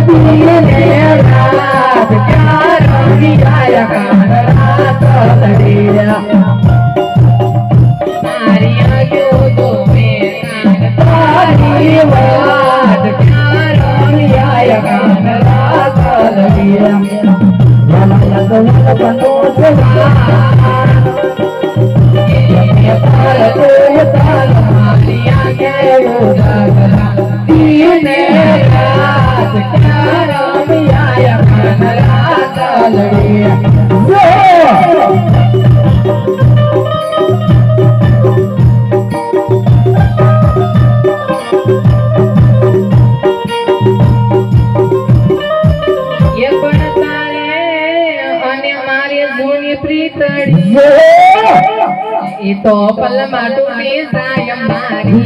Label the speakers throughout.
Speaker 1: દીને રાત ક્યાં રમી જાય એ તો પલ માટું ને જાય મારી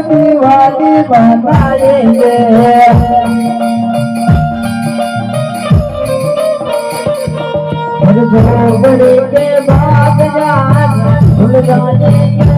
Speaker 1: દિવાળી
Speaker 2: બનાવીએ કે બાપ જાન ભૂલ જાને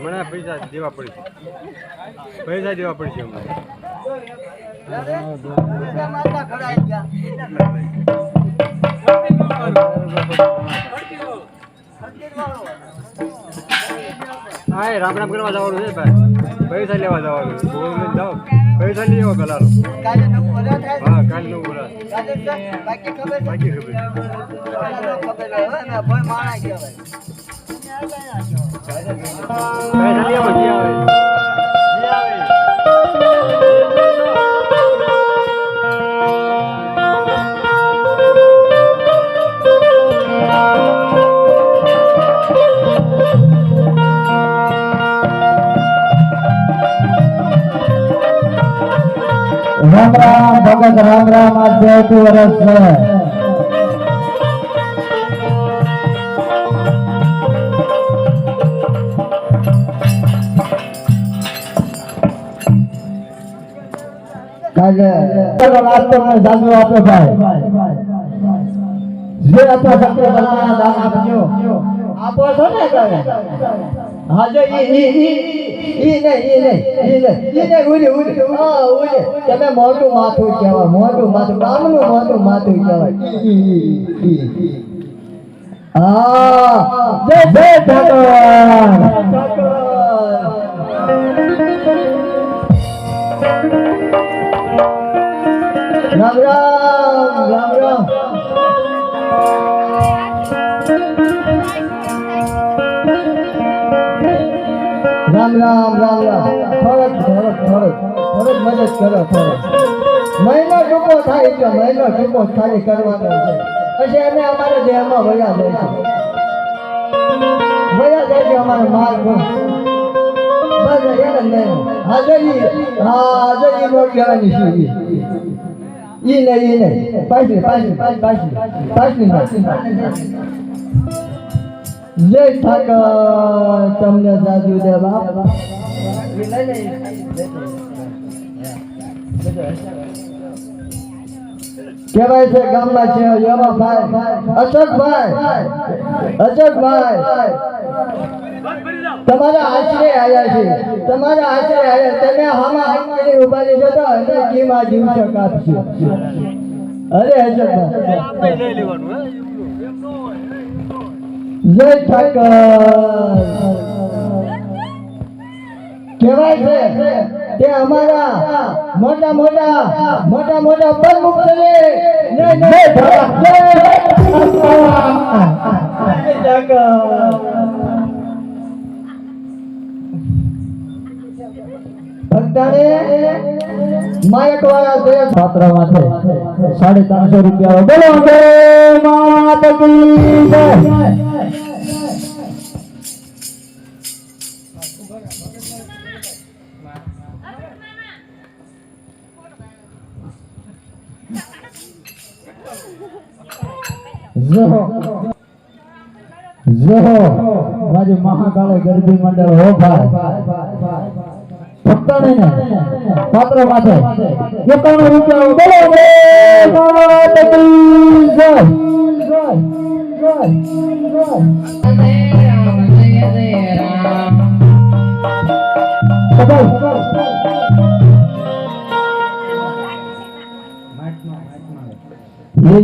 Speaker 3: મને પૈસા દેવા પડશે પૈસા દેવા પડશે અમને એ રામ રામ કરવા જવાનું છે ભાઈ. પૈસા લેવા જવાનું બોલ લઈને જાઓ. પૈસા લઈ આવો કલારો. હા કાલે નવું બોલા બાકી ખબર પૈસા લઈ આવો
Speaker 2: રામ રામ ભગત રામ રામ ચોથું વર્ષ છે કાલે ચલો નાસ્તો આપે ભાઈ જે અથવા આપો છો ને હા જો ઈ ઈ ઈ ઈ ને ઈ ને ઈ ને ઈ ને હા ઉરી તમે મોટું માથું કહેવાય મોટું માથું ગામનું મોટું માથું કહેવાય. ઈ, રામ રામ રામ રામ. થોડોક થોડોક થોડોક થોડોક મદદ કરો થોડોક મહિનો ટૂંકો થાય એટલે મહિનો ટૂંકો ખાલી કરવાનો છે. પછી એને અમારા દેહમાં વયા જાય છે. વયા જાય છે અમારો માર્ગ બસ એને લઈને. હાજરી હાજરી નોટ લેવાની છે નહીં ઈ નહીં પાછલી પાછલી પાછલી પાછલી પાછલી જય ઠાકર. તમને સાજુ દે બાપ. કેવાય છે ગામમાં છે યમાભાઈ. અશોકભાઈ. અશોકભાઈ. તમારા આશરે આયા છે. તમારા આશરે આયા તમે હામાં હમણાં ઊભા રહી જતો અને કેમાં જીવ શકાત છે? અરે અશોકભાઈ
Speaker 3: આપણે લઈ લેવાનું હે
Speaker 2: જય ઠાકર. કહેવાય છે કે અમારા છે સાડી ત્રણસો રૂપિયા બોલો માત જહો જહો રાજુ મહાકાળે ગરબી મંડળ હો ભાઈ. ભક્તોને પાત્ર માથે એકાણું રૂપિયા બોલો જય જય જય જય
Speaker 1: રામ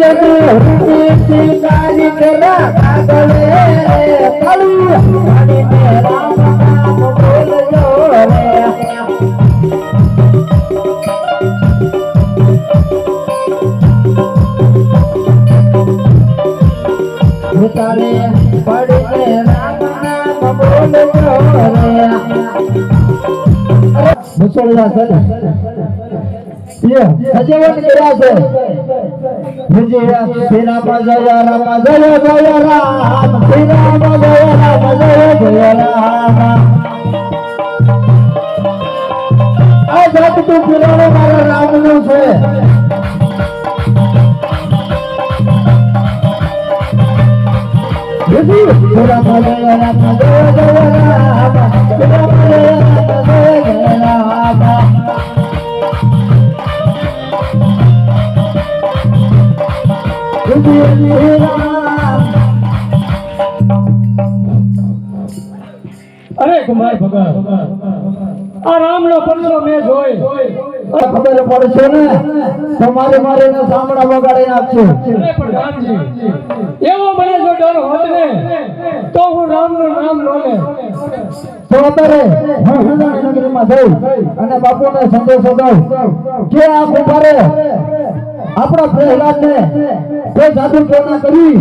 Speaker 2: ಕಿರಿಯರು ಹುಟ್ಟಿ
Speaker 1: ಕಾಣಿಕೆರ ಕಾಗಲೇ के राम नाम વિજય શ્રી રામ જય રામ જય જય રામ શ્રી રામ જય રામ જય જય રામ.
Speaker 2: આ જાત તું પુરાણો મારા રામનું છે વિજય શ્રી રામ જય રામ જય
Speaker 1: અરે કુમાર ભગત આ રામનો પંદરો મેં જોઈ
Speaker 2: ખબર પડશે ને? તમારે મારે એને સાંભળા વગાડી નાખશે.
Speaker 1: એવો મને જો ડર હોત ને તો હું રામનું નામ નો લે
Speaker 2: તો અત્યારે હું નગરીમાં અને બાપુને સંદેશો દઉં. કે આ કુંભારે આપણા પ્રહલાદને કોઈ જાદુ ટોના કરી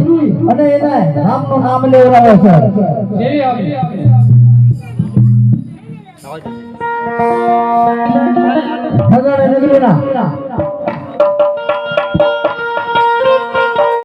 Speaker 2: અને એને રામનું નામ લેવડાવે છે. ભગવાન નગરીના